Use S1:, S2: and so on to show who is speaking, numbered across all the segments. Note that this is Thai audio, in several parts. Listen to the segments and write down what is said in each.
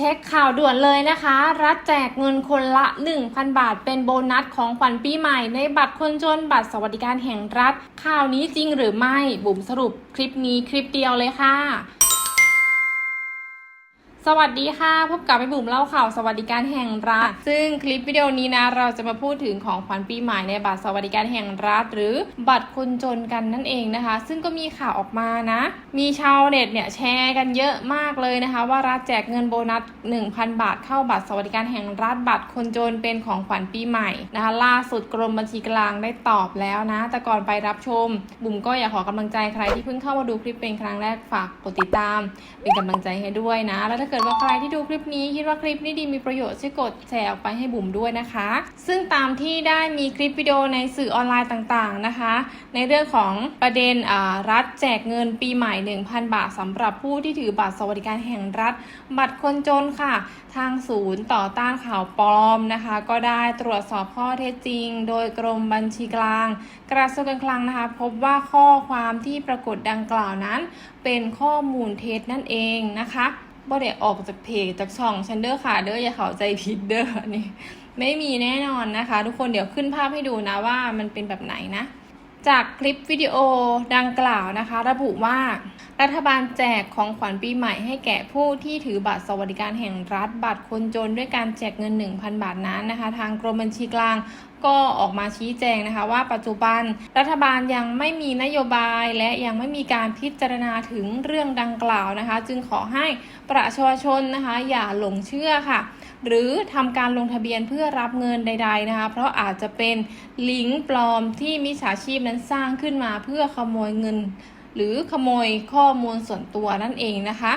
S1: เช็คข่าวด่วนเลยนะคะ รัฐแจกเงินคนละ 1,000 บาท เป็นโบนัสของขวัญปีใหม่ ในบัตรคนจนบัตรสวัสดิการแห่งรัฐ ข่าวนี้จริงหรือไม่ บุ๋มสรุปคลิปนี้คลิปเดียวเลยค่ะ สวัสดีค่ะ พบกับไปบุ๋มเล่าข่าวสวัสดิการแห่งรัฐ ซึ่งคลิปวิดีโอนี้นะ เราจะมาพูดถึงของขวัญปีใหม่ในบัตรสวัสดิการแห่งรัฐ หรือบัตรคนจนกันนั่นเองนะคะ ซึ่งก็มีข่าวออกมานะ มีชาวเน็ตเนี่ยแชร์กันเยอะมากเลยนะคะ ว่ารัฐแจกเงินโบนัส 1,000 บาทเข้าบัตรสวัสดิการแห่งรัฐบัตรคนจนเป็นของขวัญปีใหม่นะคะล่าสุดกรมบัญชีกลางได้ตอบแล้วนะ แต่ก่อนไปรับชม บุ๋มก็อยากขอกำลังใจใครที่เพิ่งเข้ามาดูคลิปเป็นครั้งแรกฝากกดติดตาม เป็นกำลังใจให้ด้วยนะ แล้วถ้าเกิดว่าใครที่ดูคลิปนี้คิดว่าคลิปนี้ดีมีประโยชน์ช่วยกดแชร์ออกไปให้บุ๋มด้วยนะคะ ซึ่งตามที่ได้มีคลิปวิดีโอในสื่อออนไลน์ต่างๆนะคะ ในเรื่องของประเด็นรัฐแจกเงินปีใหม่ 1,000 บาทสำหรับผู้ที่ถือบัตรสวัสดิการแห่งรัฐ บัตรคนจนค่ะ ทางศูนย์ต่อต้านข่าวปลอมนะคะ ก็ได้ตรวจสอบข้อเท็จจริง โดยกรมบัญชีกลาง กระทรวงการคลังนะคะ พบว่าข้อความที่ปรากฏดังกล่าวนั้น เป็นข้อมูลเท็จนั่นเองนะคะ บ่ได้ออกจากเพจจากช่องชันเดอร์ค่ะเด้ออย่าเข้าใจผิดเด้อนี่ไม่มีแน่นอนนะคะ ทุกคนเดี๋ยวขึ้นภาพให้ดูนะว่ามันเป็นแบบไหนนะ จากคลิปวิดีโอดังกล่าวนะคะ ระบุว่ารัฐบาลแจกของขวัญปีใหม่ให้แก่ผู้ที่ถือบัตรสวัสดิการแห่งรัฐบัตรคนจนด้วยการแจกเงิน 1,000 บาทนั้นนะคะ ทางกรมบัญชีกลางก็ออกมาชี้แจงนะคะ ว่าปัจจุบันรัฐบาลยังไม่มีนโยบายและยังไม่มีการพิจารณาถึงเรื่องดังกล่าวนะคะ จึงขอให้ประชาชนนะคะ อย่าหลงเชื่อค่ะ หรือทำการลงทะเบียนเพื่อรับเงินใด ๆนะคะ เพราะอาจจะเป็นลิงก์ปลอมที่มิจฉาชีพนั้นสร้างขึ้นมาเพื่อขโมยเงิน หรือขโมยข้อมูลส่วนตัวนั่นเองนะคะ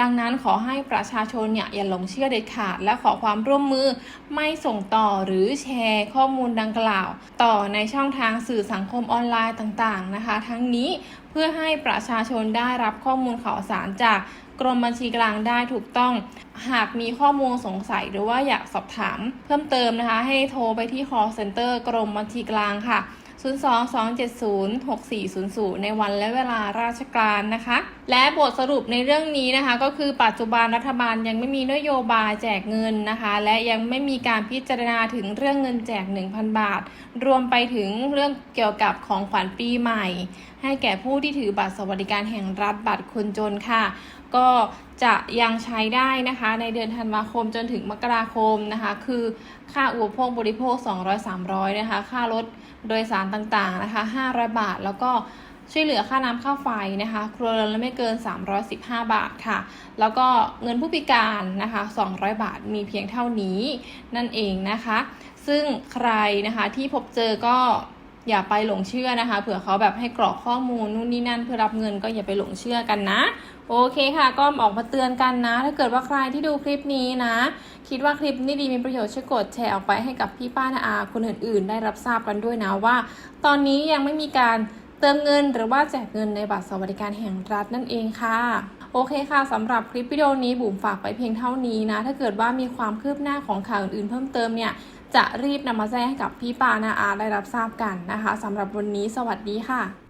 S1: ดังนั้นขอให้ประชาชนเนี่ยอย่าหลงเชื่อเด็ดขาด และขอความร่วมมือไม่ส่งต่อหรือแชร์ข้อมูลดังกล่าว ต่อในช่องทางสื่อสังคมออนไลน์ต่างๆนะคะ ทั้งนี้เพื่อให้ประชาชนได้รับข้อมูลข่าวสารจากกรมบัญชีกลางได้ถูกต้อง หากมีข้อมูลสงสัยหรือว่าอยากสอบถาม เพิ่มเติมนะคะ ให้โทรไปที่ call center กรมบัญชีกลางค่ะ 02-270-6400 ในวันและเวลาราชการนะคะ และบทสรุปในเรื่องนี้นะคะ ก็คือปัจจุบันรัฐบาลยังไม่มีนโยบายแจกเงินนะคะ และยังไม่มีการพิจารณาถึงเรื่องเงินแจก 1,000 บาท รวมไปถึงเรื่องเกี่ยวกับของขวัญปีใหม่ ให้แก่ผู้ที่ถือบัตรสวัสดิการแห่งรัฐบัตรคนจนค่ะ ก็จะยังใช้ได้นะคะในเดือนธันวาคมจนถึงมกราคมนะคะ คือค่าอุปโภคบริโภค 200-300 นะคะ ค่ารถโดยสารต่างๆนะคะ 500 บาทแล้วก็ช่วยเหลือค่าน้ำค่าไฟนะคะ ครัวเรือนละไม่เกิน 315 บาทค่ะ แล้วก็เงินผู้พิการนะคะ 200 บาทมีเพียงเท่านี้นั่นเองนะคะ ซึ่งใครนะคะที่พบเจอก็ อย่าไปหลงเชื่อนะคะ เผื่อเขาแบบให้กรอกข้อมูลนู่นนี่นั่นเพื่อรับเงินก็อย่าไปหลงเชื่อกันนะ โอเคค่ะ ก็ออกมาเตือนกันนะ ถ้าเกิดว่าใครที่ดูคลิปนี้นะ คิดว่าคลิปนี้ดีมีประโยชน์ช่วยกดแชร์ออกไปให้กับพี่ป้านาอาคนอื่นๆ ได้รับทราบกันด้วยนะว่า ตอนนี้ยังไม่มีการเติมเงินหรือว่าแจกเงินในบัตรสวัสดิการแห่งรัฐนั่นเองค่ะโอเคค่ะสำหรับคลิปวิดีโอนี้บุ๋มฝากไปเพียงเท่านี้นะ ถ้าเกิดว่ามีความคืบหน้าของข่าวอื่นๆเพิ่มเติมเนี่ยจะรีบนำมาแจ้งให้กับพี่ปานาอาได้รับทราบกันนะคะสำหรับวันนี้สวัสดีค่ะ